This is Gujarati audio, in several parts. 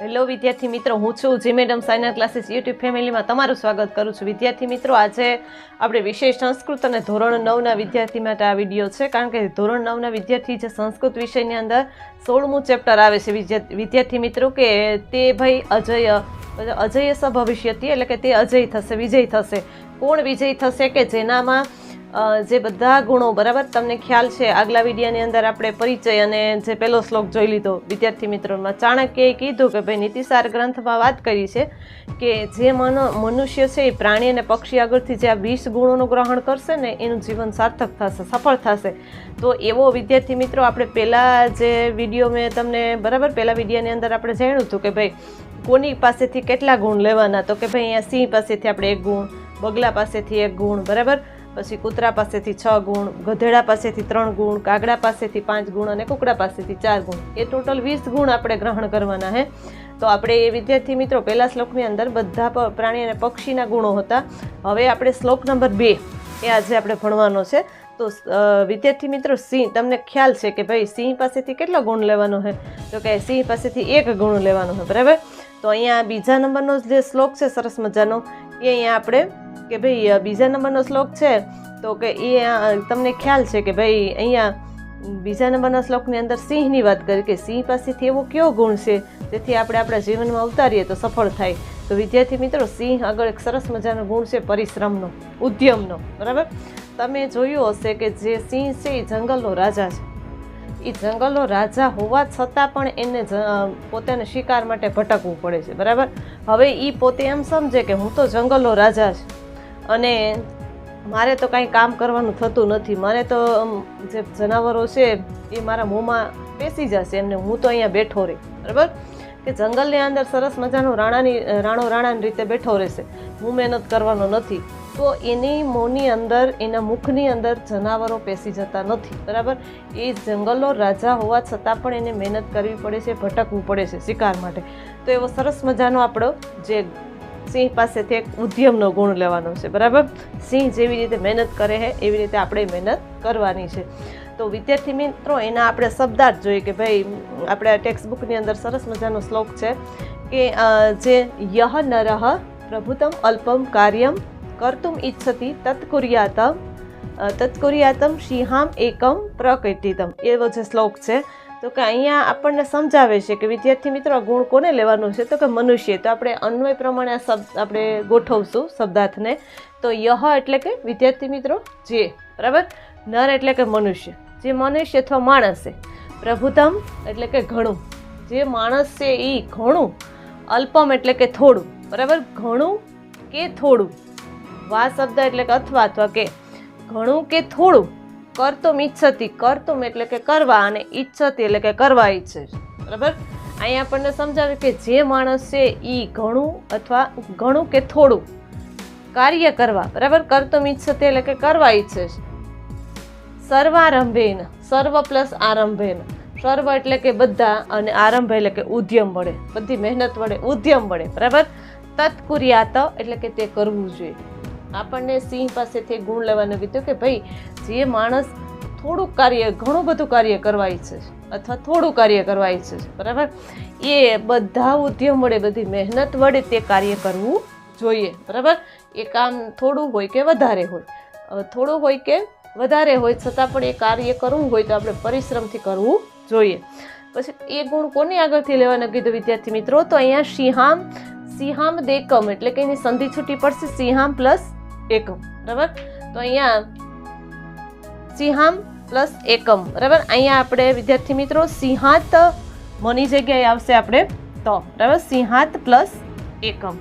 હેલો વિદ્યાર્થી મિત્રો, હું છું G madam signer classes YouTube ફેમિલીમાં તમારું સ્વાગત કરું છું. વિદ્યાર્થી મિત્રો, આજે આપણે વિશેષ સંસ્કૃત અને ધોરણ નવના વિદ્યાર્થી માટે આ વીડિયો છે, કારણ કે ધોરણ નવના વિદ્યાર્થી જે સંસ્કૃત વિષયની અંદર સોળમું ચેપ્ટર આવે છે. વિદ્યાર્થી મિત્રો, કે તે ભાઈ અજય અજય ભવિષ્યથી એટલે કે તે અજય થશે, વિજય થશે. કોણ વિજય થશે કે જેનામાં જે બધા ગુણો, બરાબર? તમને ખ્યાલ છે, આગલા વિડીયાની અંદર આપણે પરિચય અને જે પહેલો શ્લોક જોઈ લીધો, વિદ્યાર્થી મિત્રોમાં ચાણક્યએ કીધું કે ભાઈ નીતિસાર ગ્રંથમાં વાત કરી છે કે જે મનો, મનુષ્ય છે એ પ્રાણી અને પક્ષી આગળથી જે આ વીસ ગુણોનું ગ્રહણ કરશે ને, એનું જીવન સાર્થક થશે, સફળ થશે. તો એવો વિદ્યાર્થી મિત્રો, આપણે પહેલાં જે વીડિયો મેં તમને, બરાબર? પહેલા વિડીયાની અંદર આપણે જાણ્યું હતું કે ભાઈ, કોની પાસેથી કેટલા ગુણ લેવાના? તો કે ભાઈ અહીંયા સિંહ પાસેથી આપણે એક ગુણ, બગલા પાસેથી એક ગુણ, બરાબર? પછી કૂતરા પાસેથી છ ગુણ, ગધેડા પાસેથી ત્રણ ગુણ, કાગડા પાસેથી પાંચ ગુણ અને કુકડા પાસેથી ચાર ગુણ. એ ટોટલ વીસ ગુણ આપણે ગ્રહણ કરવાના હે. તો આપણે એ વિદ્યાર્થી મિત્રો, પહેલા શ્લોકની અંદર બધા પ્રાણી અને પક્ષીના ગુણો હતા. હવે આપણે શ્લોક નંબર બે, એ આજે આપણે ભણવાનો છે. તો વિદ્યાર્થી મિત્રો, સિંહ, તમને ખ્યાલ છે કે ભાઈ સિંહ પાસેથી કેટલો ગુણ લેવાનો છે તો કે સિંહ પાસેથી એક ગુણ લેવાનો છે બરાબર? તો અહીંયા બીજા નંબરનો જે શ્લોક છે, સરસ મજાનો, એ અહીંયા આપણે કે ભાઈ બીજા નંબરનો શ્લોક છે, તો કે એ તમને ખ્યાલ છે કે ભાઈ, અહીંયા બીજા નંબરના શ્લોકની અંદર સિંહની વાત કરી કે સિંહ પાસેથી એવો કયો ગુણ છે? જેથી આપણે આપણા જીવનમાં ઉતારીએ તો સફળ થાય. તો વિદ્યાર્થી મિત્રો, સિંહ આગળ એક સરસ મજાનો ગુણ છે પરિશ્રમનો, ઉદ્યમનો, બરાબર? તમે જોયું હશે કે જે સિંહ છે એ જંગલનો રાજા છે. એ જંગલનો રાજા હોવા છતાં પણ એને પોતાને શિકાર માટે ભટકવું પડે છે, બરાબર? હવે એ પોતે એમ સમજે કે હું તો જંગલનો રાજા છું અને મારે તો કાંઈ કામ કરવાનું થતું નથી. મને તો જે જનાવરો છે, એ મારા મોંમાં પેસી જશે. એમને હું તો અહીંયા બેઠો રહી. બરાબર? કે જંગલની અંદર સરસ મજાનો રાણાની રાણો રાણાની રીતે બેઠો રહેશે. હું મહેનત કરવાનો નથી. તો એની મોંની અંદર, એના મુખની અંદર જનાવરો પેસી જતા નથી. બરાબર? એ જંગલનો રાજા હોવા છતાં પણ એને મહેનત કરવી પડે છે, ભટકવું પડે છે શિકાર માટે. તો એવો સરસ મજાનો આપણો જે સિંહ પાસેથી એક ઉદ્યમનો ગુણ લેવાનો છે, બરાબર? સિંહ જેવી રીતે મહેનત કરે છે, એવી રીતે આપણે મહેનત કરવાની છે. તો વિદ્યાર્થી મિત્રો, એના આપણે શબ્દાર્થ જોઈએ કે ભાઈ, આપણે ટેક્સ્ટ બુકની અંદર સરસ મજાનો શ્લોક છે કે જે યહ નરહ પ્રભુતમ અલ્પમ કાર્યમ કર્તુમ ઈચ્છતી તત્કુરિયાતમ તત્કુર્યાતમ સિંહામ એકમ પ્રકટિતમ. એવો જે શ્લોક છે તો કે અહીંયા આપણને સમજાવે છે કે વિદ્યાર્થી મિત્રો ગુણ કોને લેવાનું છે? તો કે મનુષ્ય. તો આપણે અન્વય પ્રમાણે આ શબ્દ આપણે ગોઠવશું શબ્દાર્થને. તો યહ એટલે કે વિદ્યાર્થી મિત્રો, જે. બરાબર? નર એટલે કે મનુષ્ય. જે મનુષ્ય અથવા માણસ છે. પ્રભુતમ એટલે કે ઘણું. જે માણસ છે એ ઘણું. અલ્પમ એટલે કે થોડું. બરાબર? ઘણું કે થોડું. વા શબ્દ એટલે કે અથવા અથવા કે. ઘણું કે થોડું. કરતુમ ઈચ્છતી કરતુમ એટલે કે કરવા અને ઈચ્છતી એટલે કે કરવા ઈચ્છે છે. બરાબર? અહીંયા આપણને સમજાવે કે જે માણસ છે એ ઘણું અથવા ઘણું કે થોડું કાર્ય કરવા, બરાબર? કરતો ઈચ્છતે એટલે કે કરવા ઈચ્છે છે. સર્વારંભેન, સર્વ પ્લસ આરંભેન. સર્વ એટલે કે બધા અને આરંભ એટલે કે ઉદ્યમ વડે. બધી મહેનત વડે ઉદ્યમ વડે, બરાબર? તત્કુર્યાત એટલે કે તે કરવું જોઈએ. આપણને સિંહ પાસેથી ગુણ લેવાનું કીધું કે ભાઈ જે માણસ થોડુંક કાર્ય, ઘણું બધું કાર્ય કરવા ઈચ્છે છે, અથવા થોડું કાર્ય કરવા ઈચ્છે છે, બરાબર? એ બધા ઉદ્યમ વડે બધી મહેનત વડે તે કાર્ય કરવું જોઈએ, બરાબર? એ કામ થોડું હોય કે વધારે હોય. થોડું હોય કે વધારે હોય, છતાં પણ એ કાર્ય કરવું હોય તો આપણે પરિશ્રમથી કરવું જોઈએ. પછી એ ગુણ કોને આગળથી લેવાના કીધું વિદ્યાર્થી મિત્રો? તો અહીંયા સિંહામ સિંહામ દેકમ, એટલે કે એની સંધિ છૂટી પડશે, સિંહામ પ્લસ એકમ, બરાબર? તો અહીંયા સિંહામ પ્લસ એકમ. બરાબર? અહીંયા આપણે, વિદ્યાર્થી મિત્રો, સિંહાત મની જગ્યાએ આવશે આપણે. તો, બરાબર? સિંહાત પ્લસ એકમ.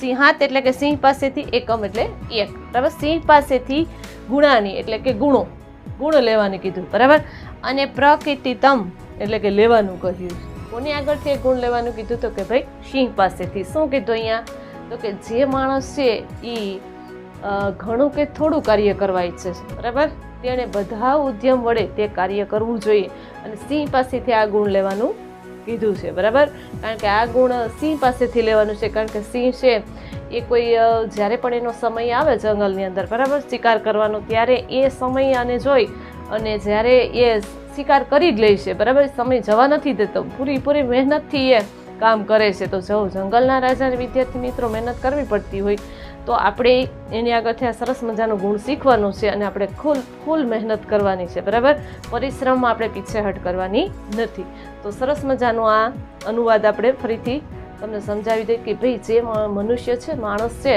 સિંહાત એટલે કે સિંહ પાસેથી એકમ એટલે એક. બરાબર? સિંહ પાસેથી ગુણાની એટલે કે ગુણો. ગુણ લેવાની કીધું. બરાબર? અને પ્રકૃતિતમ એટલે કે લેવાનું કહ્યું. કોની આગળથી ગુણ લેવાનું કીધું? તો કે ભાઈ, સિંહ પાસેથી. શું કીધું અહીંયા? તો કે જે માણસ છે એ ઘણું કે થોડું કાર્ય કરવા ઈચ્છે છે. બરાબર? તેણે બધા ઉદ્યમ વડે તે કાર્ય કરવું જોઈએ. અને સિંહ પાસેથી આ ગુણ લેવાનું કીધું છે. બરાબર? કારણ કે આ ગુણ સિંહ પાસેથી લેવાનું છે. કારણ કે સિંહ છે, એ કોઈ જ્યારે પણ એનો સમય આવે જંગલની અંદર, બરાબર? શિકાર કરવાનો, ત્યારે એ સમય આને જોઈ અને જ્યારે એ શિકાર કરી જ લે છે, બરાબર? સમય જવા નથી દેતો. પૂરી પૂરી મહેનતથી એ કામ કરે છે. તો જો જંગલના રાજાને વિદ્યાર્થી મિત્રો મહેનત કરવી પડતી હોય તો આપણે એની આગળથી આ સરસ મજાનો ગુણ શીખવાનો છે અને આપણે ફૂલ ફૂલ મહેનત કરવાની છે, બરાબર? પરિશ્રમમાં આપણે પીછેહટ કરવાની નથી. તો સરસ મજાનો આ અનુવાદ આપણે ફરીથી તમને સમજાવી દઈએ કે ભાઈ જે મનુષ્ય છે, માણસ છે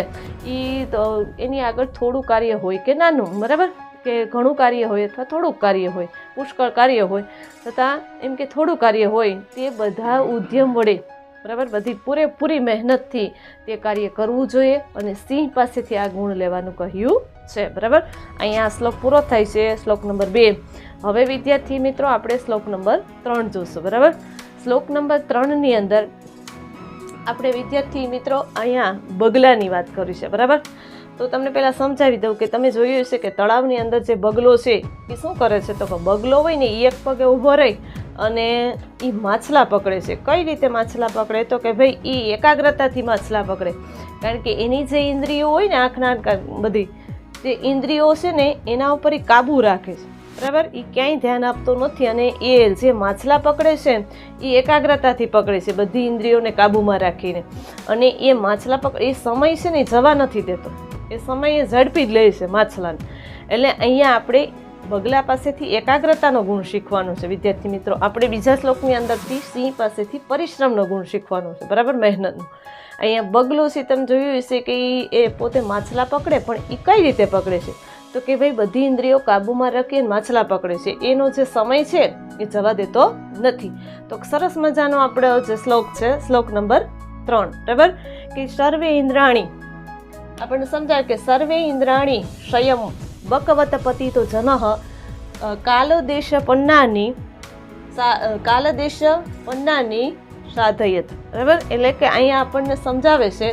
એ તો એની આગળ થોડું કાર્ય હોય કે નાનું, બરાબર? કે ઘણું કાર્ય હોય અથવા થોડુંક કાર્ય હોય, પુષ્કળ કાર્ય હોય છતાં એમ કે થોડું કાર્ય હોય તે બધા ઉદ્યમ વડે બરાબર? બધી પૂરેપૂરી મહેનતથી તે કાર્ય કરવું જોઈએ અને સિંહ પાસેથી આ ગુણ લેવાનું કહ્યું છે, બરાબર? અહીંયા શ્લોક પૂરો થાય છે, શ્લોક નંબર બે. હવે વિદ્યાર્થી મિત્રો, આપણે શ્લોક નંબર ત્રણ જોશું, બરાબર? શ્લોક નંબર ત્રણની અંદર આપણે વિદ્યાર્થી મિત્રો અહીંયા બગલાની વાત કરી છે, બરાબર? તો તમને પહેલાં સમજાવી દઉં કે તમે જોયું હશે કે તળાવની અંદર જે બગલો છે, એ શું કરે છે? તો બગલો હોય ને એ એક પગે ઊભો રહી અને એ માછલા પકડે છે. કઈ રીતે માછલા પકડે? તો કે ભાઈ એ એકાગ્રતાથી માછલા પકડે. કારણ કે એની જે ઇન્દ્રિયો હોય ને, આંખના બધી, જે ઇન્દ્રિયો છે ને, એના ઉપર એ કાબુ રાખે છે. બરાબર? એ ક્યાંય ધ્યાન આપતો નથી અને એ જે માછલા પકડે છે એ એકાગ્રતાથી પકડે છે બધી ઇન્દ્રિયોને કાબૂમાં રાખીને. અને એ માછલા પકડ એ સમય છે ને જવા નથી દેતો. એ સમયે ઝડપી જ લે છે માછલાને. એટલે અહીંયા આપણે બગલા પાસેથી એકાગ્રતાનો ગુણ શીખવાનો છે. વિદ્યાર્થી મિત્રો, આપણે બીજા શ્લોકની અંદરથી સિંહ પાસેથી પરિશ્રમનો ગુણ શીખવાનો છે. બરાબર? મહેનતનો. અહીંયા બગલો છે, તમે જોયું હશે કે એ પોતે માછલા પકડે, પણ એ કઈ રીતે પકડે છે? તો કે ભાઈ, બધી ઇન્દ્રિયો કાબૂમાં રાખીને માછલા પકડે છે. એનો જે સમય છે, એ જવા દેતો નથી. તો સરસ મજાનો આપણો જે શ્લોક છે, શ્લોક નંબર ત્રણ. બરાબર? કે સર્વે ઇન્દ્રાણી આપણને સમજાય કે સર્વે ઇન્દ્રાણી સંયમ બકવત પતિ તો જનઃ કાલદેશ પન્નાની કાલદેશ પન્નાની સાધયત. બરાબર? એટલે કે અહીંયા આપણને સમજાવે છે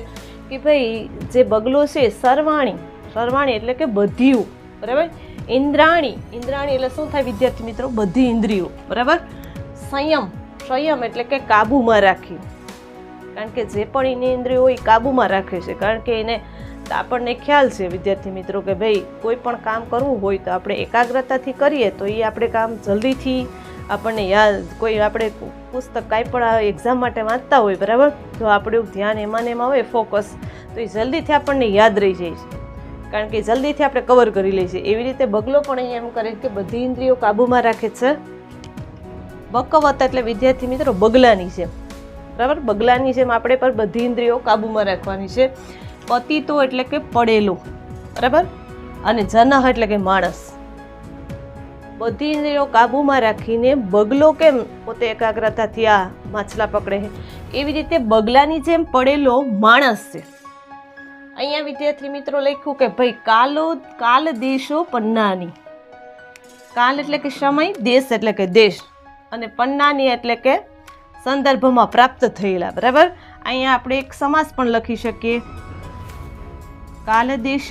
કે ભાઈ, જે બગલો છે સર્વાણી સર્વાણી એટલે કે બધીયું. બરાબર? ઇન્દ્રાણી ઇન્દ્રાણી એટલે શું થાય વિદ્યાર્થી મિત્રો? બધી ઇન્દ્રિયો. બરાબર? સંયમ સંયમ એટલે કે કાબૂમાં રાખી. કારણ કે જે પણ એની ઇન્દ્રિયો હોય એ કાબૂમાં રાખે છે. કારણ કે એને આપણને ખ્યાલ છે વિદ્યાર્થી મિત્રો કે ભાઈ, કોઈ પણ કામ કરવું હોય તો આપણે એકાગ્રતાથી કરીએ તો એ આપણે કામ જલ્દીથી આપણને યાદ, કોઈ આપણે પુસ્તક કાંઈ પણ એક્ઝામ માટે વાંચતા હોય, બરાબર? તો આપણું ધ્યાન એમાં ને એમાં હોય ફોકસ તો એ જલ્દીથી આપણને યાદ રહી જાય છે. કારણ કે જલ્દીથી આપણે કવર કરી લઈએ છીએ. એવી રીતે બગલો પણ એમ કરે કે બધી ઇન્દ્રિયો કાબૂમાં રાખે છે. બકવત એટલે વિદ્યાર્થી મિત્રો બગલાની જેમ. બરાબર? બગલાની જેમ આપણે પર બધી ઇન્દ્રિયો કાબૂમાં રાખવાની છે. પતિતો એટલે કે પડેલો. બરાબર? અને જનહ એટલે કે માણસ. બધી ઇન્દ્રિયો કાબૂમાં રાખીને બગલો કેમ પોતે એકાગ્રતાથી આ માછલા પકડે છે? એવી રીતે બગલાની જેમ પડેલો માણસ છે. અહીંયા વિદ્યાર્થી મિત્રો લખ્યું કે ભાઈ કાલો, કાલ દેશો પન્નાની. કાલ એટલે કે સમય, દેશ એટલે કે દેશ. અને પન્નાની એટલે કે સંદર્ભમાં પ્રાપ્ત થયેલા. બરાબર? અહીંયા આપણે એક સમાસ પણ લખી શકીએ. કાલદેશ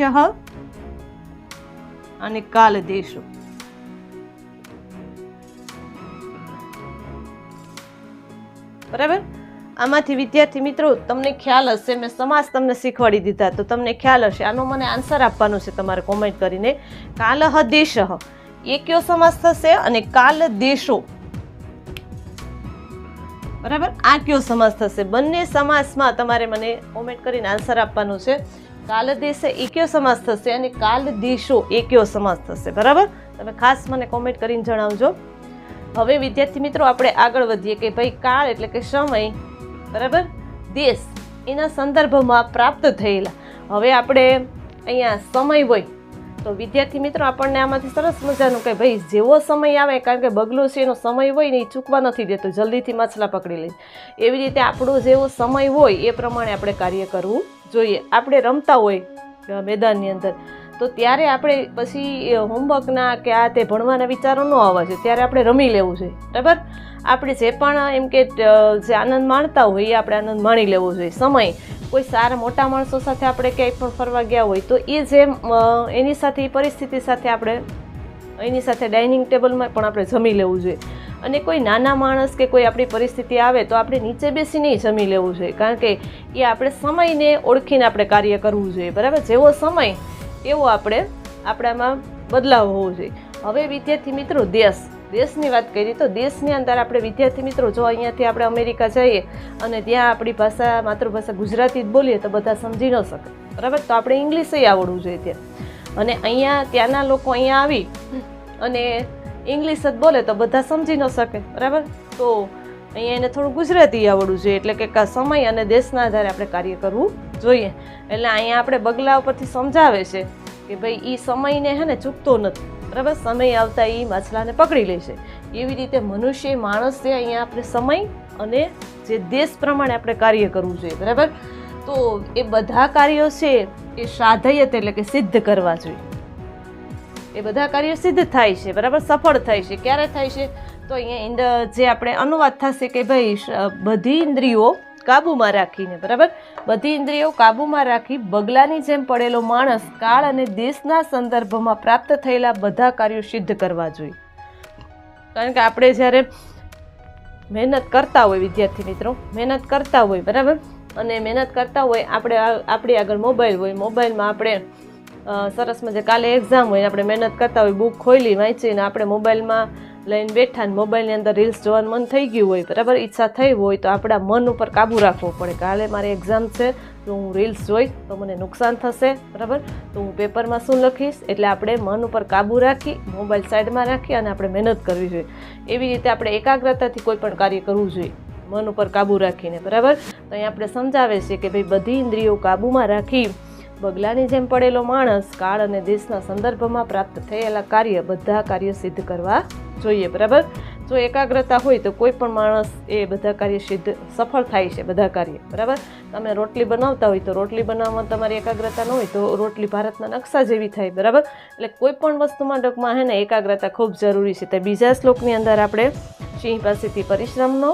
અને કાલદેશો બરાબર આમાંથી વિદ્યાર્થી મિત્રો તમને ખ્યાલ હશે, મેં સમાસ તમને શીખવાડી દીધા, તો તમને ખ્યાલ હશે, આનો મને આન્સર આપવાનો છે તમારે કોમેન્ટ કરીને. કાલહ દેશ એ કયો સમાસ થશે અને કાલ દેશો બરાબર? આ કયો સમાસ થશે? બંને સમાસમાં તમારે મને કોમેન્ટ કરીને આન્સર આપવાનો છે. કાલ દેશે એક્યો કયો સમાસ થશે અને કાલ દેશો એકયો કયો સમાસ થશે. બરાબર? તમે ખાસ મને કોમેન્ટ કરીને જણાવજો. હવે વિદ્યાર્થી મિત્રો, આપણે આગળ વધીએ કે ભાઈ કાળ એટલે કે સમય, બરાબર? દેશ એના સંદર્ભમાં પ્રાપ્ત થયેલા. હવે આપણે અહીંયા સમય હોય. તો વિદ્યાર્થી મિત્રો, આપણને આમાંથી સરસ મજાનું કે ભાઈ જેવો સમય આવે, કારણ કે બગલો છે એનો સમય હોય ને એ ચૂકવા નથી દેતો, જલ્દીથી માછલા પકડી લે. એવી રીતે આપણો જેવો સમય હોય એ પ્રમાણે આપણે કાર્ય કરવું જોઈએ. આપણે રમતા હોય મેદાનની અંદર, તો ત્યારે આપણે પછી હોમવર્કના કે આ તે ભણવાના વિચારો ન આવવા જોઈએ. ત્યારે આપણે રમી લેવું જોઈએ. બરાબર? આપણે જે પણ એમ કે જે આનંદ માણતા હોય એ આપણે આનંદ માણી લેવો જોઈએ. સમય, કોઈ સારા મોટા માણસો સાથે આપણે ક્યાંય પણ ફરવા ગયા હોય તો એ જે એની સાથે, એ પરિસ્થિતિ સાથે આપણે, એની સાથે ડાઇનિંગ ટેબલમાં પણ આપણે જમી લેવું જોઈએ. અને કોઈ નાના માણસ કે કોઈ આપણી પરિસ્થિતિ આવે તો આપણે નીચે બેસીને જમી લેવું જોઈએ. કારણ કે એ આપણે સમયને ઓળખીને આપણે કાર્ય કરવું જોઈએ. બરાબર? જેવો સમય, એવો આપણે આપણામાં બદલાવ હોવો જોઈએ. હવે વિદ્યાર્થી મિત્રો, દેશ. દેશની વાત કરી તો દેશની અંદર આપણે વિદ્યાર્થી મિત્રો, જો અહીંયાથી આપણે અમેરિકા જઈએ અને ત્યાં આપણી ભાષા, માતૃભાષા ગુજરાતી જ બોલીએ તો બધા સમજી ન શકે. બરાબર? તો આપણે ઇંગ્લિશ આવડવું જોઈએ ત્યાં. અને અહીંયા ત્યાંના લોકો અહીંયા આવી અને ઇંગ્લિશ જ બોલે તો બધા સમજી ન શકે. બરાબર? તો અહીંયા એને થોડું ગુજરાતી આવડવું જોઈએ, એટલે કા સમય અને દેશના આધારે આપણે કાર્ય કરવું જોઈએ. એટલે અહીંયા આપણે બગલા ઉપરથી સમજાવે છે કે ભાઈ એ સમયને હે ને ચૂકતો નથી. બરાબર? સમય આવતા એ માછલાને પકડી લે છે. એવી રીતે મનુષ્ય, માણસ છે અહીંયા આપણે સમય અને જે દેશ પ્રમાણે આપણે કાર્ય કરવું જોઈએ, બરાબર? તો એ બધા કાર્યો છે, એ સાધયત એટલે કે સિદ્ધ કરવા જોઈએ. એ બધા કાર્યો સિદ્ધ થાય છે, બરાબર? સફળ થાય છે. ક્યારે થાય છે? તો અહીંયા જે આપણે અનુવાદ થશે કે ભાઈ બધી ઇન્દ્રિયો કાબૂમાં રાખીને, બરાબર? બધી ઇન્દ્રિયો કાબૂમાં રાખી બગલાની જેમ પડેલો માણસ કાળ અને દેશના સંદર્ભમાં પ્રાપ્ત થયેલા બધા કાર્યો સિદ્ધ કરવા જોઈએ. કારણ કે આપણે જ્યારે મહેનત કરતા હોય, વિદ્યાર્થી મિત્રો, મહેનત કરતા હોય, બરાબર? અને મહેનત કરતા હોય, આપણે આપણી આગળ મોબાઈલ હોય, મોબાઈલમાં આપણે સરસ મજા કાલે એક્ઝામ હોય, આપણે મહેનત કરતા હોય, બુક ખોલી વાંચીને આપણે મોબાઈલમાં લઈને બેઠા ને મોબાઈલની અંદર રીલ્સ જોવાનું મન થઈ ગયું હોય, બરાબર? ઈચ્છા થઈ હોય તો આપણા મન ઉપર કાબૂ રાખવો પડે કાલે મારી એક્ઝામ છે, તો હું રીલ્સ જોઈ તો મને નુકસાન થશે, બરાબર? તો હું પેપરમાં શું લખીશ? એટલે આપણે મન ઉપર કાબુ રાખી, મોબાઈલ સાઈડમાં રાખી અને આપણે મહેનત કરવી જોઈએ. એવી રીતે આપણે એકાગ્રતાથી કોઈ પણ કાર્ય કરવું જોઈએ, મન ઉપર કાબૂ રાખીને, બરાબર? તો અહીં આપણે સમજાવે છે કે ભાઈ બધી ઇન્દ્રિયો કાબૂમાં રાખી બગલાની જેમ પડેલો માણસ કાળ અને દેશના સંદર્ભમાં પ્રાપ્ત થયેલા કાર્ય બધા કાર્ય સિદ્ધ કરવા જોઈએ, બરાબર? જો એકાગ્રતા હોય તો કોઈ પણ માણસ એ બધા કાર્ય સિદ્ધ, સફળ થાય છે બધા કાર્ય, બરાબર? તમે રોટલી બનાવતા હોય તો રોટલી બનાવવામાં તમારી એકાગ્રતા ન હોય તો રોટલી ભારતના નકશા જેવી થાય, બરાબર? એટલે કોઈ પણ વસ્તુમાં ડગમાં હે ને, એકાગ્રતા ખૂબ જરૂરી છે. તો બીજા શ્લોકની અંદર આપણે સિંહ પાસેથી પરિશ્રમનો,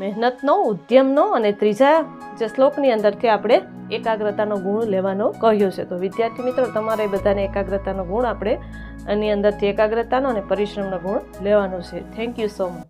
મહેનતનો, ઉદ્યમનો અને ત્રીજા જે શ્લોકની અંદરથી આપણે એકાગ્રતાનો ગુણ લેવાનો કહ્યો છે. તો વિદ્યાર્થી મિત્રો, તમારે બધાને એકાગ્રતાનો ગુણ આપણે આની અંદરથી એકાગ્રતાનો અને પરિશ્રમનો ગુણ લેવાનો છે. Thank you so much